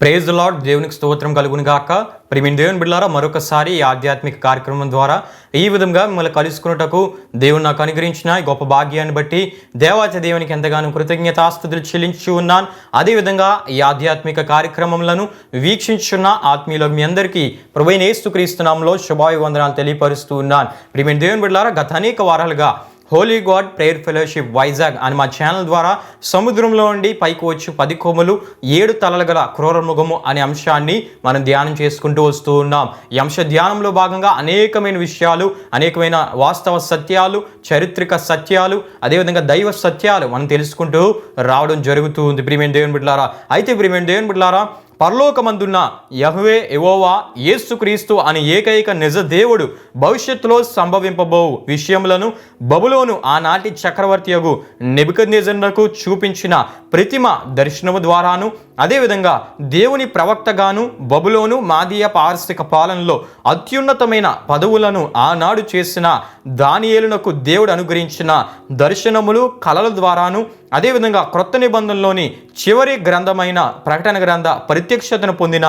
Praise lord దేవునికి స్తోత్రం కలుగును గాక. ప్రిమిన్ దేవుని బిడ్డారా మరొకసారి ఈ ఆధ్యాత్మిక కార్యక్రమం ద్వారా ఈ విధంగా మిమ్మల్ని కలుసుకున్నటకు దేవుడు నాకు అనుగ్రహించిన గొప్ప భాగ్యాన్ని బట్టి దేవాచ దేవునికి ఎంతగానో కృతజ్ఞతాస్తుతులు చెల్లించి ఉన్నాను. అదేవిధంగా ఈ ఆధ్యాత్మిక కార్యక్రమంలను వీక్షించున్న ఆత్మీయులు మీ అందరికీ ప్రభుత్వ యేసుక్రీస్తునామంలో శుభాయు వందనాలు తెలియపరుస్తూ ఉన్నాను. ప్రిమిన్ దేవుని బిడ్డారా గత అనేక వారాలుగా holy god prayer fellowship Vizag అని మా ఛానల్ ద్వారా సముద్రంలో ఉండి పైకి వచ్చి పది కొమ్ములు ఏడు తలలు గల క్రూరముఖము అనే అంశాన్ని మనం ధ్యానం చేసుకుంటూ వస్తూ ఉన్నాం. ఈ అంశ ధ్యానంలో భాగంగా అనేకమైన విషయాలు అనేకమైన వాస్తవ సత్యాలు చారిత్రక సత్యాలు అదేవిధంగా దైవ సత్యాలు మనం తెలుసుకుంటూ రావడం జరుగుతూ ఉంది. ప్రియమైన దేవుని అయితే ప్రియమైన దేవుని బిడ్లారా పరలోకమందున్న యహ్వే ఎవోవా యేసుక్రీస్తు అని ఏకైక నిజ దేవుడు భవిష్యత్తులో సంభవింపబో విషయములను బబులోను ఆనాటి చక్రవర్తియగు నెబుకద్నేజర్నకు చూపించిన ప్రతిమ దర్శనము ద్వారాను అదేవిధంగా దేవుని ప్రవక్తగాను బబులోను మాదీయ పారసిక పాలనలో అత్యున్నతమైన పదవులను ఆనాడు చేసిన దానియేలునకు దేవుడు అనుగ్రహించిన దర్శనములు కళల ద్వారాను అదేవిధంగా క్రొత్త నిబంధనలోని చివరి గ్రంథమైన ప్రకటన గ్రంథ ప్రత్యక్షతను పొందిన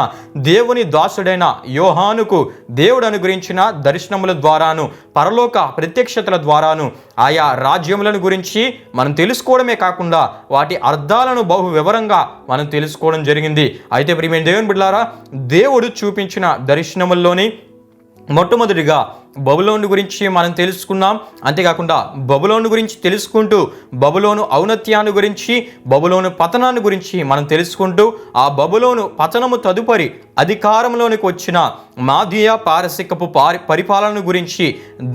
దేవుని దాసుడైన యోహానుకు దేవుడు అనుగ్రహించిన దర్శనముల ద్వారాను పరలోక ప్రత్యక్షతల ద్వారాను ఆయా రాజ్యములను గురించి మనం తెలుసుకోవడమే కాకుండా వాటి అర్థాలను బహు వివరంగా మనం తెలుసుకోవడం జరిగింది. అయితే ప్రియమైన దేవుని బిడ్డారా దేవుడు చూపించిన దర్శనముల్లోని మొట్టమొదటిగా బబులోను గురించి మనం తెలుసుకున్నాం. అంతేకాకుండా బబులోను గురించి తెలుసుకుంటూ బబులోను ఔన్నత్యాన్ని గురించి బబులోను పతనాన్ని గురించి మనం తెలుసుకుంటూ ఆ బబులోను పతనము తదుపరి అధికారంలోనికి వచ్చిన మాదీయ పారసికపు పారి పరిపాలన గురించి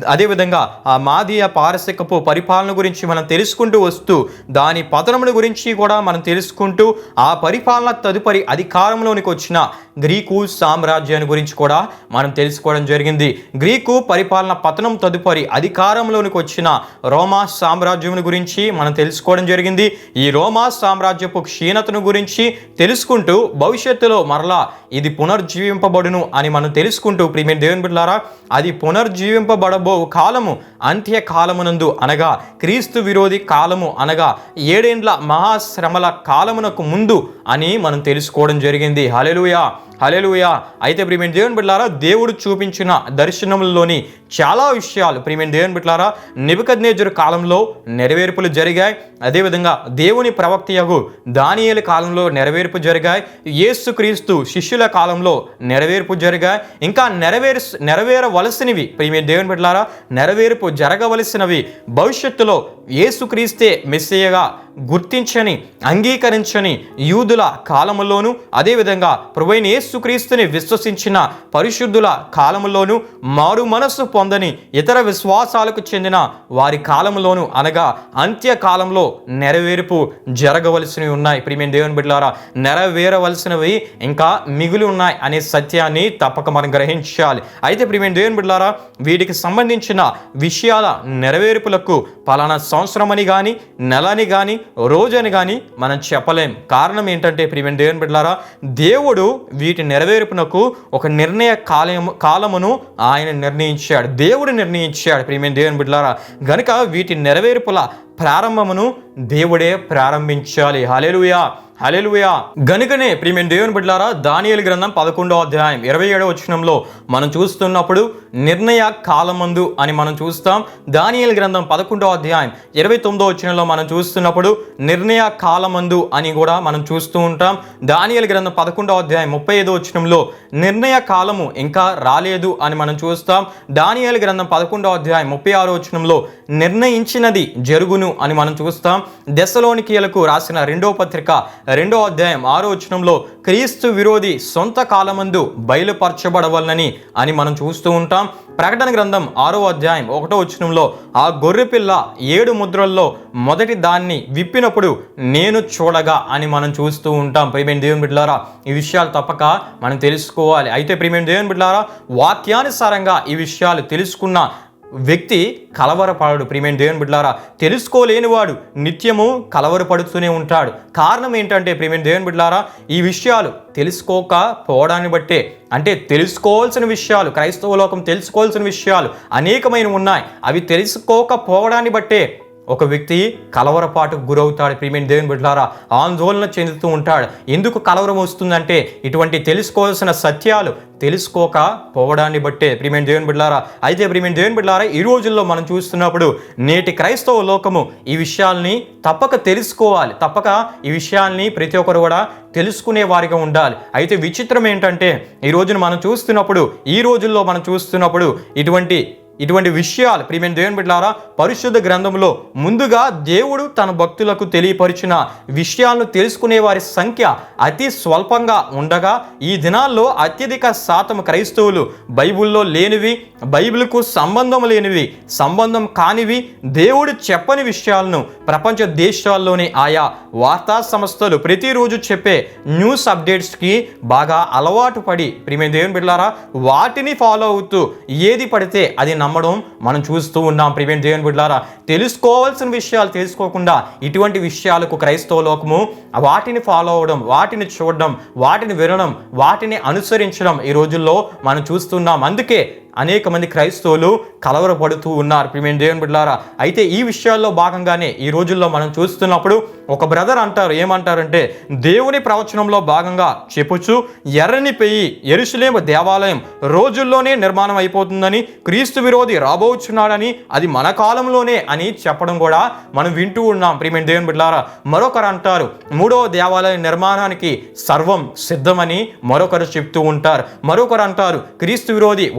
అదేవిధంగా ఆ మాదీయ పారసికపు పరిపాలన గురించి మనం తెలుసుకుంటూ వస్తూ దాని పతనముల గురించి కూడా మనం తెలుసుకుంటూ ఆ పరిపాలన తదుపరి అధికారంలోనికి వచ్చిన గ్రీకు సామ్రాజ్యాన్ని గురించి కూడా మనం తెలుసుకోవడం జరిగింది. గ్రీకు పరిపాలన పతనం తదుపరి అధికారంలోనికి వచ్చిన రోమా సామ్రాజ్యం గురించి మనం తెలుసుకోవడం జరిగింది. ఈ రోమా సామ్రాజ్యపు క్షీణతను గురించి తెలుసుకుంటూ భవిష్యత్తులో మరలా ఇది పునర్జీవింపబడును అని మనం తెలుసుకుంటూ ప్రియమైన దేవుని బిడ్డారా అది పునర్జీవింపబడబో కాలము అంత్య కాలమునందు అనగా క్రీస్తు విరోధి కాలము అనగా ఏడేండ్ల మహాశ్రమల కాలమునకు ముందు అని మనం తెలుసుకోవడం జరిగింది. హలెలుయా హలెలుయా అయితే ప్రియమైన దేవుని బిడ్డారా దేవుడు చూపించిన దర్శనముల్లోని చాలా విషయాలు ప్రియమైన దేవుని బిడ్డారా నిబద్నేజరు కాలంలో నెరవేర్పులు జరిగాయి. అదేవిధంగా దేవుని ప్రవక్తయగు దానియల కాలంలో నెరవేర్పు జరిగాయి. యేసుక్రీస్తు శిష్యుల కాలంలో నెరవేర్పు జరిగాయి. ఇంకా నెరవేరు నెరవేరవలసినవి ప్రియమైన దేవుని బిడ్డారా నెరవేర్పు జరగవలసినవి భవిష్యత్తులో యేసుక్రీస్తే మెస్సేయగా గుర్తించని అంగీకరించని యూదుల కాలంలోనూ అదేవిధంగా ప్రభువైన యేసుక్రీస్తుని విశ్వసించిన పరిశుద్ధుల కాలంలోనూ మారు మనస్సు పొందని ఇతర విశ్వాసాలకు చెందిన వారి కాలంలోనూ అనగా అంత్యకాలంలో నెరవేర్పు జరగవలసినవి ఉన్నాయి. ప్రియమైన దేవుని బిడ్డలారా నెరవేరవలసినవి ఇంకా మిగిలి ఉన్నాయి అనే సత్యాన్ని తప్పక మనం గ్రహించాలి. అయితే ప్రియమైన దేవుని బిడ్డలారా వీటికి సంబంధించిన విషయాల నెరవేర్పులకు పలానా సంవత్సరమని కానీ నెలని కానీ రోజని కానీ మనం చెప్పలేం. కారణం ఏంటంటే ప్రియమైన దేవుని బిడ్డలారా దేవుడు వీటి నెరవేర్పునకు ఒక నిర్ణయ కాలము కాలమును ఆయన నిర్ణయించాడు. దేవుడు నిర్ణయించాడు ప్రియమైన దేవుని బిడ్డలారా. గనుక వీటి నెరవేర్పుల ప్రారంభమును దేవుడే ప్రారంభించాలి. హాలేలుయా హలెలుయా గనుకనే ప్రియమైన దేవుని బిడ్డారా దానియలు గ్రంథం పదకొండో అధ్యాయం ఇరవై ఏడవ వచనంలో మనం చూస్తున్నప్పుడు నిర్ణయ కాలమందు అని మనం చూస్తాం. దానియలు గ్రంథం పదకొండో అధ్యాయం ఇరవై తొమ్మిదో వచనంలో మనం చూస్తున్నప్పుడు నిర్ణయ కాలమందు అని కూడా మనం చూస్తూ ఉంటాం. దానియలు గ్రంథం పదకొండో అధ్యాయం ముప్పై ఐదో వచనంలో నిర్ణయ కాలము ఇంకా రాలేదు అని మనం చూస్తాం. దానియలు గ్రంథం పదకొండో అధ్యాయం ముప్పై ఆరో వచనంలో నిర్ణయించినది జరుగును అని మనం చూస్తాం. దశలోనికీలకు రాసిన రెండో పత్రిక రెండో అధ్యాయం ఆరో వచనంలో క్రీస్తు విరోధి సొంత కాలమందు బయలుపరచబడవలనని అని మనం చూస్తూ ఉంటాం. ప్రకటన గ్రంథం ఆరో అధ్యాయం ఒకటో వచనంలో ఆ గొర్రెపిల్ల ఏడు ముద్రల్లో మొదటి దాన్ని విప్పినప్పుడు నేను చూడగా అని మనం చూస్తూ ఉంటాం. ప్రియమైన దేవుని బిడ్డలారా ఈ విషయాలు తప్పక మనం తెలుసుకోవాలి. అయితే ప్రియమైన దేవుని బిడ్డలారా వాక్యానుసారంగా ఈ విషయాలు తెలుసుకున్న వ్యక్తి కలవరపడడు ప్రియమైన దేవుని బిడ్డలారా తెలుసుకోలేనివాడు నిత్యము కలవరపడుతూనే ఉంటాడు. కారణం ఏంటంటే ప్రియమైన దేవుని బిడ్డలారా ఈ విషయాలు తెలుసుకోకపోవడాన్ని బట్టే అంటే తెలుసుకోవాల్సిన విషయాలు క్రైస్తవ లోకం తెలుసుకోవాల్సిన విషయాలు అనేకమైన ఉన్నాయి. అవి తెలుసుకోకపోవడాన్ని బట్టే ఒక వ్యక్తి కలవరపాటుకు గురవుతాడు. ప్రియమైన దేవుని బిడ్డలారా ఆందోళన చెందుతూ ఉంటాడు. ఎందుకు కలవరం వస్తుందంటే ఇటువంటి తెలుసుకోవాల్సిన సత్యాలు తెలుసుకోక పోవడాన్ని బట్టే. ప్రియమైన దేవుని బిడ్డలారా అయితే ప్రియమైన దేవుని బిడ్డలారా ఈ రోజుల్లో మనం చూస్తున్నప్పుడు నేటి క్రైస్తవ లోకము ఈ విషయాల్ని తప్పక తెలుసుకోవాలి. తప్పక ఈ విషయాల్ని ప్రతి ఒక్కరు కూడా తెలుసుకునే వారిగా ఉండాలి. అయితే విచిత్రం ఏంటంటే ఈ రోజున మనం చూస్తున్నప్పుడు ఈ రోజుల్లో మనం చూస్తున్నప్పుడు ఇటువంటి ఇటువంటి విషయాలు ప్రియమైన దేవుని బిడ్డారా పరిశుద్ధ గ్రంథంలో ముందుగా దేవుడు తన భక్తులకు తెలియపరిచిన విషయాలను తెలుసుకునే వారి సంఖ్య అతి స్వల్పంగా ఉండగా ఈ దినాల్లో అత్యధిక శాతం క్రైస్తవులు బైబిల్లో లేనివి బైబిల్కు సంబంధం లేనివి సంబంధం కానివి దేవుడు చెప్పని విషయాలను ప్రపంచ దేశాల్లోని ఆయా వార్తా సంస్థలు ప్రతిరోజు చెప్పే న్యూస్ అప్డేట్స్కి బాగా అలవాటు పడి ప్రియమైన దేవుని బిడ్డారా వాటిని ఫాలో అవుతూ ఏది పడితే అది నమ్మడం మనం చూస్తూ ఉన్నాం. ప్రివెంట్ దేవుని బిడ్డారా తెలుసుకోవాల్సిన విషయాలు తెలుసుకోకుండా ఇటువంటి విషయాలకు క్రైస్తవ లోకము వాటిని ఫాలో అవడం వాటిని చూడడం వాటిని వినడం వాటిని అనుసరించడం ఈ రోజుల్లో మనం చూస్తున్నాం. అందుకే అనేక మంది క్రైస్తవులు కలవరపడుతూ ఉన్నారు. ప్రియమైన దేవుని బిడ్డారా అయితే ఈ విషయాల్లో భాగంగానే ఈ రోజుల్లో మనం చూస్తున్నప్పుడు ఒక బ్రదర్ అంటారు. ఏమంటారంటే దేవుని ప్రవచనంలో భాగంగా చెప్పుచు ఎర్రని పెయ్యి ఎరుసలేము దేవాలయం రోజుల్లోనే నిర్మాణం అయిపోతుందని క్రీస్తు విరోధి రాబోచున్నాడని అది మన కాలంలోనే అని చెప్పడం కూడా మనం వింటూ ఉన్నాం. ప్రియమైన దేవుని బిడ్డారా మరొకరు అంటారు మూడవ దేవాలయ నిర్మాణానికి సర్వం సిద్ధమని మరొకరు చెప్తూ ఉంటారు. మరొకరు అంటారు క్రీస్తు విరోధి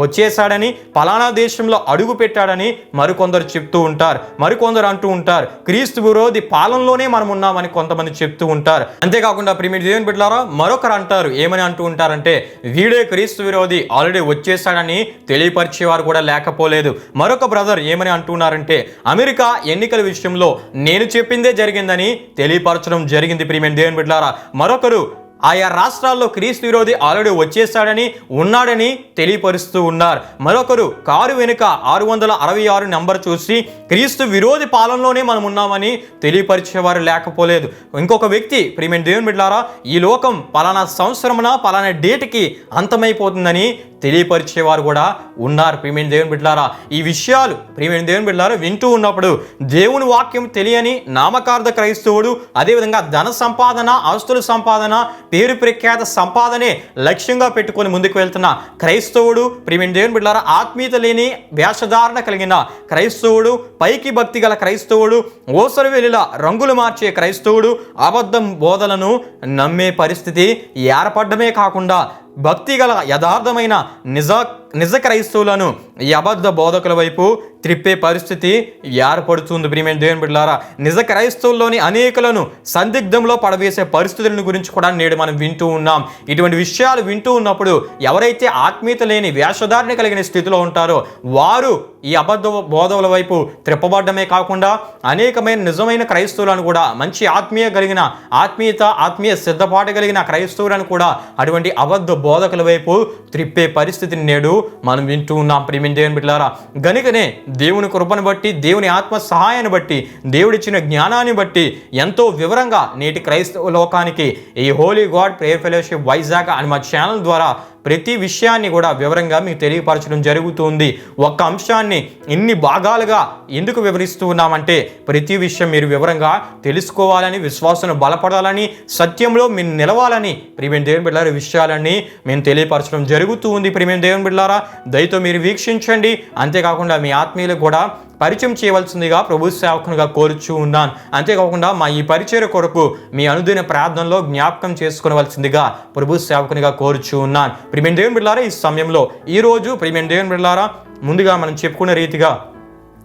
చేశాడని పలానా దేశంలో అడుగు పెట్టాడని మరికొందరు చెప్తూ ఉంటారు మరికొందరు అంటూ ఉంటారు. క్రీస్తు విరోధి పాలనలోనే మనం ఉన్నామని కొంతమంది చెప్తూ ఉంటారు. అంతేకాకుండా ప్రిమిడి దేవుని బిడ్డలారా మరొకరు అంటారు ఏమని అంటూ ఉంటారంటే వీడే క్రీస్తు విరోధి ఆల్రెడీ వచ్చేసాడని తెలియపరిచేవారు కూడా లేకపోలేదు. మరొక బ్రదర్ ఏమని అంటున్నారంటే అమెరికా ఎన్నికల విషయంలో నేను చెప్పిందే జరిగిందని తెలియపరచడం జరిగింది ప్రియమైన దేవుని బిడ్డలారా. మరొకరు ఆయా రాష్ట్రాల్లో క్రీస్తు విరోధి ఆల్రెడీ వచ్చేశాడని ఉన్నాడని తెలియపరుస్తూ ఉన్నారు. మరొకరు కారు వెనుక ఆరు వందల అరవై ఆరు నెంబర్ చూసి క్రీస్తు విరోధి పాలనలోనే మనం ఉన్నామని తెలియపరిచేవారు లేకపోలేదు. ఇంకొక వ్యక్తి ప్రియమైన దేవుని బిడ్డారా ఈ లోకం పలానా సంవత్సరమున పలానా డేట్కి అంతమైపోతుందని తెలియపరిచేవారు కూడా ఉన్నారు. ప్రియమైన దేవుని బిడ్డలారా ఈ విషయాలు ప్రియమైన దేవుని బిడ్డలారా వింటూ ఉన్నప్పుడు దేవుని వాక్యం తెలియని నామకార్థ క్రైస్తవుడు అదేవిధంగా ధన సంపాదన ఆస్తుల సంపాదన పేరు ప్రఖ్యాత సంపాదనే లక్ష్యంగా పెట్టుకొని ముందుకు వెళ్తున్న క్రైస్తవుడు ప్రియమైన దేవుని బిడ్డలారా ఆత్మీయత లేని వేషధారణ కలిగిన క్రైస్తవుడు పైకి భక్తి గల క్రైస్తవుడు ఓసరు వెలిలా రంగులు మార్చే క్రైస్తవుడు అబద్ధం బోధలను నమ్మే పరిస్థితి ఏర్పడమే కాకుండా భక్తి గల యథార్థమైన నిజ నిజ క్రైస్తవులను ఈ అబద్ధ బోధకుల వైపు త్రిప్పే పరిస్థితి ఏర్పడుతుంది. ప్రియమైన దేవుని బిడ్డలారా నిజ క్రైస్తవుల్లోని అనేకులను సందిగ్ధంలో పడవేసే పరిస్థితులను గురించి కూడా నేడు మనం వింటూ ఉన్నాం. ఇటువంటి విషయాలు వింటూ ఉన్నప్పుడు ఎవరైతే ఆత్మీయత లేని వేషధారణ కలిగిన స్థితిలో ఉంటారో వారు ఈ అబద్ధ బోధవుల వైపు త్రిప్పబడ్డమే కాకుండా అనేకమైన నిజమైన క్రైస్తవులను కూడా మంచి ఆత్మీయ కలిగిన ఆత్మీయత ఆత్మీయ సిద్ధపాటు కలిగిన క్రైస్తవులను కూడా అటువంటి అబద్ధ బోధకుల వైపు త్రిప్పే పరిస్థితిని నేడు మనం వింటూ ఉన్నాం. ప్రియమైన దేవుని బిడ్డలారా గనుకనే దేవుని కృపను బట్టి దేవుని ఆత్మ సహాయాన్ని బట్టి దేవుడిచ్చిన జ్ఞానాన్ని బట్టి ఎంతో వివరంగా నేటి క్రైస్తవ లోకానికి ఈ holy god prayer fellowship Vizag అని మా ఛానల్ ద్వారా ప్రతి విషయాన్ని కూడా వివరంగా మీకు తెలియపరచడం జరుగుతుంది. ఒక్క అంశాన్ని ఇన్ని భాగాలుగా ఎందుకు వివరిస్తూ ఉన్నామంటే ప్రతి విషయం మీరు వివరంగా తెలుసుకోవాలని విశ్వాసం బలపడాలని సత్యంలో మీరు నిలవాలని ప్రియమైన దేవుని బిడ్డారా విషయాలన్నీ మేము తెలియపరచడం జరుగుతూ ఉంది ప్రియమైన దేవుని బిడ్డారా దయతో మీరు వీక్షించండి. అంతేకాకుండా మీ ఆత్మీయులకు కూడా పరిచయం చేయవలసిందిగా ప్రభు సేవకునిగా కోరుచూ ఉన్నాను. అంతేకాకుండా మా ఈ పరిచయ కొరకు మీ అనుదిన ప్రార్థనలో జ్ఞాపకం చేసుకునవలసిందిగా ప్రభు సేవకునిగా కోరుచూ ఉన్నాను. ప్రియమైన దేవుని బిడ్డారా ఈ సమయంలో ఈరోజు ప్రియమైన దేవుని బిళ్ళారా ముందుగా మనం చెప్పుకునే రీతిగా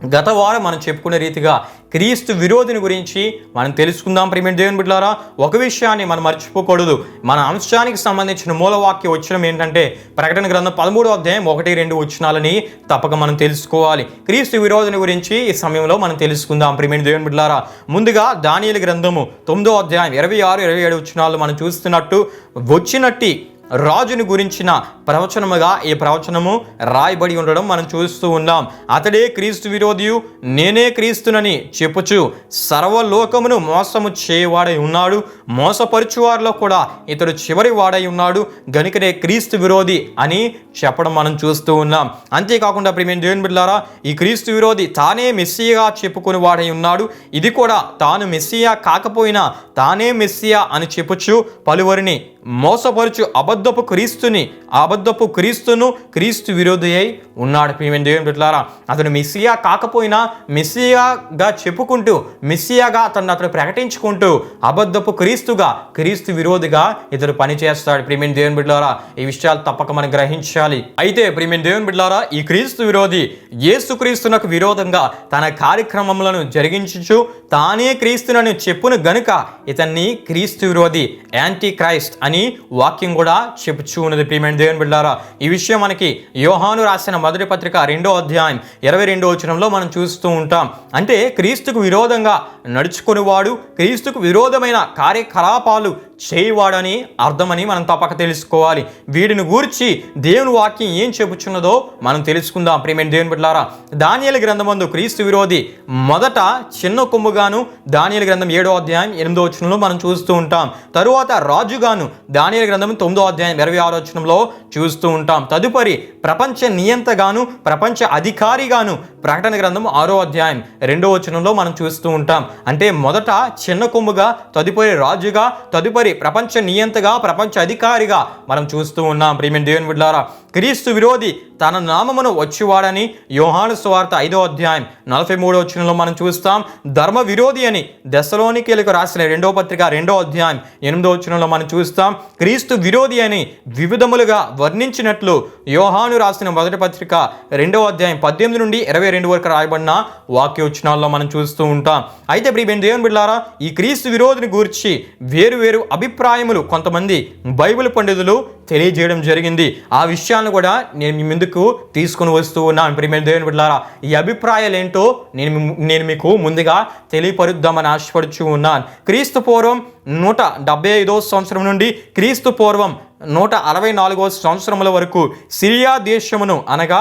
గత వారం మనం చెప్పుకునే రీతిగా క్రీస్తు విరోధిని గురించి మనం తెలుసుకుందాం ప్రియమైన దేవుని బిడ్డారా ఒక విషయాన్ని మనం మర్చిపోకూడదు. మన అంశానికి సంబంధించిన మూలవాక్య వచ్చినం ఏంటంటే ప్రకటన గ్రంథం పదమూడో అధ్యాయం ఒకటి రెండు వచ్చినాలని తప్పక మనం తెలుసుకోవాలి. క్రీస్తు విరోధిని గురించి ఈ సమయంలో మనం తెలుసుకుందాం ప్రియమైన దేవుని బిడ్డారా ముందుగా దానియలు గ్రంథము తొమ్మిదో అధ్యాయం ఇరవై ఆరు ఇరవై ఏడు వచ్చినాలు మనం చూస్తున్నట్టు వచ్చినట్టి రాజుని గురించిన ప్రవచనముగా ఈ ప్రవచనము రాయబడి ఉండడం మనం చూస్తూ ఉన్నాం. అతడే క్రీస్తు విరోధియు నేనే క్రీస్తునని చెప్పుచు సర్వలోకమును మోసము చేయవాడై ఉన్నాడు. మోసపరుచువారిలో కూడా ఇతడు చివరి వాడై ఉన్నాడు. గనుకనే క్రీస్తు విరోధి అని చెప్పడం మనం చూస్తూ ఉన్నాం. అంతేకాకుండా ప్రేమ దేవుని బిడ్డారా ఈ క్రీస్తు విరోధి తానే మెస్సియగా చెప్పుకుని వాడై ఉన్నాడు. ఇది కూడా తాను మెస్సియా కాకపోయినా తానే మెస్సియా అని చెప్పుచు పలువురిని మోసపరుచు అబద్ధపు క్రీస్తుని అబద్ధపు క్రీస్తును క్రీస్తు విరోధి అయి ఉన్నాడు. ప్రియమైన దేవుని బిడ్డలారా అతను మిస్సియా కాకపోయినా మిస్సియాగా చెప్పుకుంటూ మిస్సియాగా అతను అతను ప్రకటించుకుంటూ అబద్ధపు క్రీస్తుగా క్రీస్తు విరోధిగా ఇతడు పనిచేస్తాడు. ప్రియమైన దేవుని బిడ్డలారా ఈ విషయాలు తప్పక మనం గ్రహించాలి. అయితే ప్రియమైన దేవుని బిడ్డలారా ఈ క్రీస్తు విరోధి యేసు క్రీస్తునకు విరోధంగా తన కార్యక్రమములను జరిగించుచు తానే క్రీస్తునని చెప్పును గనుక ఇతన్ని క్రీస్తు విరోధి యాంటీ క్రైస్ట్ అని వాక్యం కూడా చెప్పుచూ ఉన్నది. ప్రియమైన దేవుని బిడ్డారా ఈ విషయం మనకి యోహాను రాసిన మొదటి పత్రిక రెండో అధ్యాయం ఇరవై రెండో వచనంలో మనం చూస్తూ ఉంటాం. అంటే క్రీస్తుకు విరోధంగా నడుచుకునేవాడు క్రీస్తుకు విరోధమైన కార్యకలాపాలు చేయవాడని అర్థమని మనం తప్పక తెలుసుకోవాలి. వీడిని గూర్చి దేవుని వాక్యం ఏం చెబుచున్నదో మనం తెలుసుకుందాం. ప్రియమైన దేవుని బిడ్డారా దానియల గ్రంథమందు క్రీస్తు విరోధి మొదట చిన్న కొమ్ముగాను దానియల గ్రంథం ఏడో అధ్యాయం ఎనిమిదో వచనంలో మనం చూస్తూ ఉంటాం. తరువాత రాజుగాను దానియల గ్రంథం తొమ్మిదో అధ్యాయం ఇరవై ఆరో వచనంలో చూస్తూ ఉంటాం. తదుపరి ప్రపంచ నియంతగాను ప్రపంచ అధికారిగాను ప్రకటన గ్రంథం ఆరో అధ్యాయం రెండో వచనంలో మనం చూస్తూ ఉంటాం. అంటే మొదట చిన్న కొమ్ముగా తదుపరి రాజుగా తదుపరి ప్రపంచ నియంతగా ప్రపంచ అధికారిగా మనం చూస్తూ ఉన్నాం. ప్రియమైన దేవుని బిడ్డారా క్రీస్తు విరోధి తన నామమును వచ్చివాడని యోహాను స్వార్త ఐదో అధ్యాయం నలభై మూడో వచనంలో మనం చూస్తాం. ధర్మ విరోధి అని దశలోనికేలకు రాసిన రెండో పత్రిక రెండో అధ్యాయం ఎనిమిదో వచనంలో మనం చూస్తాం. క్రీస్తు విరోధి అని వివిధములుగా వర్ణించినట్లు యోహాను రాసిన మొదటి పత్రిక రెండో అధ్యాయం పద్దెనిమిది నుండి ఇరవై రెండు వరకు రాయబడిన వాక్యోచనాల్లో మనం చూస్తూ ఉంటాం. అయితే ప్రియమైన దేవుని బిడ్డారా ఈ క్రీస్తు విరోధిని గూర్చి వేరు వేరు అభిప్రాయములు కొంతమంది బైబిల్ పండితులు తెలియజేయడం జరిగింది. ఆ విషయాలను కూడా నేను మీ ముందుకు తీసుకుని వస్తూ ఉన్నాను. ప్రియమైన దేవుని బిడ్డారా ఈ అభిప్రాయాలు ఏంటో నేను నేను మీకు ముందుగా తెలియపరుద్దామని ఆశపడుచు ఉన్నాను. క్రీస్తు పూర్వం నూట డెబ్బై ఐదో సంవత్సరం నుండి క్రీస్తు పూర్వం నూట అరవై నాలుగో సంవత్సరముల వరకు సిరియా దేశమును అనగా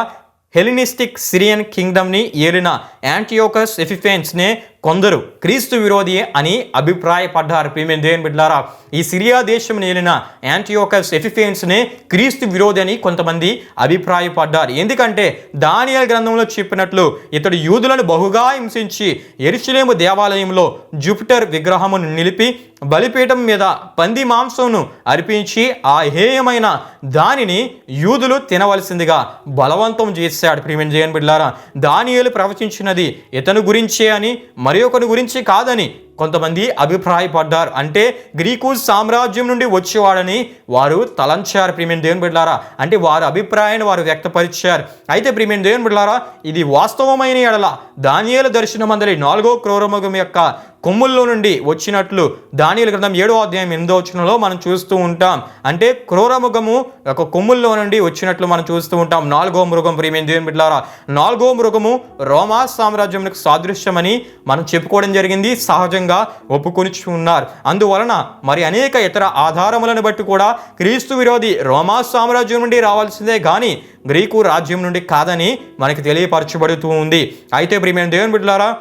హెలినిస్టిక్ సిరియన్ కింగ్డమ్ని ఏలిన యాంటియోకస్ ఎఫిఫెన్స్నే కొందరు క్రీస్తు విరోధి అని అభిప్రాయపడ్డారు. ప్రియమైన దేవుని బిడ్డారా ఈ సిరియా దేశం నేలిన యాంటియోకస్ ఎఫిఫెన్స్నే క్రీస్తు విరోధి అని కొంతమంది అభిప్రాయపడ్డారు. ఎందుకంటే దానియల్ గ్రంథంలో చెప్పినట్లు ఇతడు యూదులను బహుగా హింసించి ఎరుషులేము దేవాలయంలో జూపిటర్ విగ్రహమును నిలిపి బలిపీఠం మీద పంది మాంసంను అర్పించి ఆ హేయమైన దానిని యూదులు తినవలసిందిగా బలవంతం చేశాడు. ప్రియమైన జయన్ బిడ్లారా దానియలు ప్రవచించినది ఇతను గురించే అని మరి ఒకరి గురించి కాదని కొంతమంది అభిప్రాయపడ్డారు. అంటే గ్రీకు సామ్రాజ్యం నుండి వచ్చేవాడని వారు తలంచారు ప్రియమైన దేవుని బిడ్డారా అంటే వారి అభిప్రాయాన్ని వారు వ్యక్తపరిచారు. అయితే ప్రియమైన దేవుని బిడ్డారా ఇది వాస్తవమైన ఎడల దానియాల దర్శనం అందరి నాలుగో క్రూరముఖం యొక్క కొమ్ముల్లో నుండి వచ్చినట్లు దానియలు గ్రంథం ఏడో అధ్యాయం ఎనిమిదో వచనంలో మనం చూస్తూ ఉంటాం. అంటే క్రూరముఖము ఒక కొమ్ముల్లో నుండి వచ్చినట్లు మనం చూస్తూ ఉంటాం. నాలుగో మృగం ప్రియమైన దేవుని బిడ్డారా నాలుగో మృగము రోమా సామ్రాజ్యంకు సాదృశ్యమని మనం చెప్పుకోవడం జరిగింది. సహజంగా ఒప్పుకొని ఉన్నారు అందువలన మరి అనేక ఇతర ఆధారములను బట్టి కూడా క్రీస్తు విరోధి రోమా సామ్రాజ్యం నుండి రావాల్సిందే కానీ గ్రీకు రాజ్యం నుండి కాదని మనకి తెలియపరచబడుతూ ఉంది. అయితే ప్రియమైన దేవుని బిడ్డలారా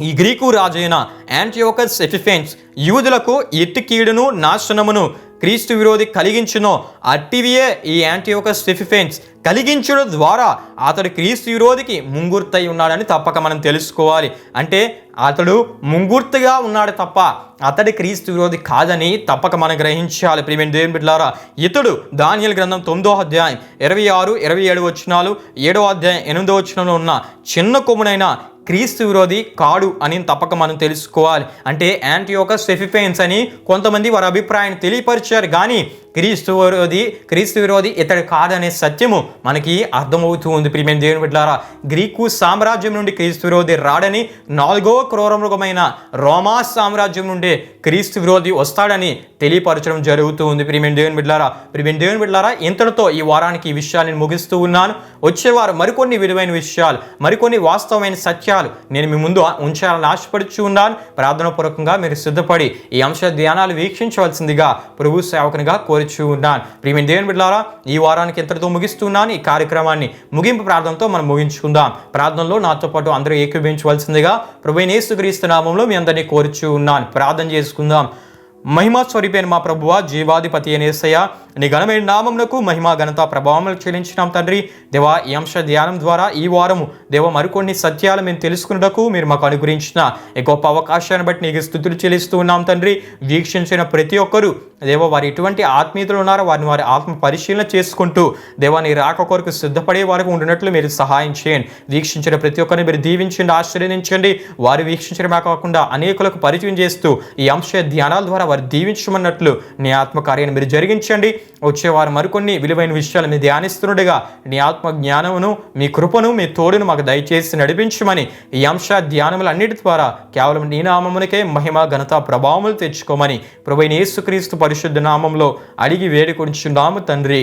ఈ గ్రీకు రాజైన యాంటియోకస్ ఎఫిఫెన్స్ యూదులకు ఎట్టి కీడును నాశనమును క్రీస్తు విరోధి కలిగించునో అట్టివియే ఈ యాంటియోకస్ స్టిఫిఫెన్స్ కలిగించడం ద్వారా అతడు క్రీస్తు విరోధికి ముంగుర్తై ఉన్నాడని తప్పక మనం తెలుసుకోవాలి. అంటే అతడు ముంగుర్తుగా ఉన్నాడు తప్ప అతడి క్రీస్తు విరోధి కాదని తప్పక మనం గ్రహించాలి. ప్రియమైన దేవుని బిడ్డలారా ఇతడు దానియల్ గ్రంథం తొమ్మిదో అధ్యాయం ఇరవై ఆరు ఇరవై ఏడు వచనాలు ఏడో అధ్యాయం ఎనిమిదో వచనంలో ఉన్న చిన్న కొమ్మునైన క్రీస్తు విరోధి కాడు అని తప్పక మనం తెలుసుకోవాలి. అంటే యాంటీయోకస్ సెఫిఫెన్స్ అని కొంతమంది వారి అభిప్రాయాన్ని తెలియపరిచారు. కానీ క్రీస్తు విరోధి క్రీస్తు విరోధి ఇతడు కాదనే సత్యము మనకి అర్థమవుతూ ఉంది ప్రియమైన దేవుని బిడ్డారా గ్రీకు సామ్రాజ్యం నుండి క్రీస్తు విరోధి రాడని నాలుగో క్రూరమృగమైన రోమా సామ్రాజ్యం నుండి క్రీస్తు విరోధి వస్తాడని తెలియపరచడం జరుగుతూ ఉంది ప్రియమైన దేవుని బిడ్డారా ప్రియమైన దేవుని బిడ్డారా ఇంతటితో ఈ వారానికి ఈ విషయాన్ని ముగిస్తూ ఉన్నాను. వచ్చేవారు మరికొన్ని విలువైన విషయాలు మరికొన్ని వాస్తవమైన సత్యాలు నేను మీ ముందు ఉంచాలని ఆశపడుచు ఉన్నాను. ప్రార్థనాపూర్వకంగా మీరు సిద్ధపడి ఈ అంశ ధ్యానాలు వీక్షించవలసిందిగా ప్రభు సేవకునిగా కోరి ఉన్నాను. ప్రియమైన దేవుని బిడ్డారా ఈ వారానికి ఇంతటితో ముగిస్తున్నాను. ఈ కార్యక్రమాన్ని ముగింపు ప్రార్థనతో మనం ముగించుకుందాం. ప్రార్థనలో నాతో పాటు అందరూ ఏకీభవించవలసిందిగా ప్రభు యేసుక్రీస్తు నామంలో మీ అందరినీ కోరుచు ఉన్నాను. ప్రార్థన చేసుకుందాం. మహిమా స్వరూపైన మా ప్రభువ జీవాధిపతి అనేసయ్య నీ ఘనమైన నామమునకు మహిమా ఘనత ప్రభావములు చెల్లించినాం తండ్రి. దేవా ఈ అంశ ధ్యానం ద్వారా ఈ వారము దేవ మరికొన్ని సత్యాలు మేము తెలుసుకున్నటకు మీరు మాకు అనుగ్రహించిన ఈ గొప్ప అవకాశాన్ని బట్టి నీకు స్థుతులు చెల్లిస్తూ ఉన్నాం తండ్రి. వీక్షించిన ప్రతి ఒక్కరూ దేవ వారు ఎటువంటి ఆత్మీయతలు ఉన్నారో వారిని వారి ఆత్మ పరిశీలన చేసుకుంటూ దేవా నీ రాక కొరకు సిద్ధపడే వరకు ఉండినట్లు మీరు సహాయం చేయండి. వీక్షించిన ప్రతి ఒక్కరిని మీరు దీవించండి ఆశీర్వదించండి. వారు వీక్షించడమే కాకుండా అనేకులకు పరిచయం చేస్తూ ఈ అంశ ధ్యానాల ద్వారా వారు దీవించమన్నట్లు నీ ఆత్మకార్యాన్ని మీరు జరిగించండి. వచ్చేవారు మరికొన్ని విలువైన విషయాలు మీరు ధ్యానిస్తుండగా నీ ఆత్మ జ్ఞానమును మీ కృపను మీ తోడును మాకు దయచేసి నడిపించమని ఈ అంశ ధ్యానములన్నిటి ద్వారా కేవలం నీ నామమునికే మహిమ ఘనత ప్రభావములు తెచ్చుకోమని ప్రభు యేసుక్రీస్తు పరిశుద్ధ నామంలో అడిగి వేడుకొంచున్నాము తండ్రి.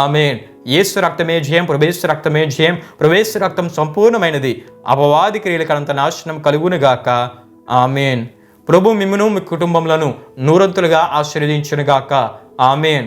ఆమెన్. యేసు రక్తమే జయం ప్రవేశ రక్తమే జయం ప్రవేశ రక్తం సంపూర్ణమైనది. అపవాది క్రియలకంత నాశనం కలుగునుగాక ఆమెన్. ప్రభు మిమ్మును మీ కుటుంబములను నూరంతులుగా ఆశీర్వదించునుగాక ఆమెన్.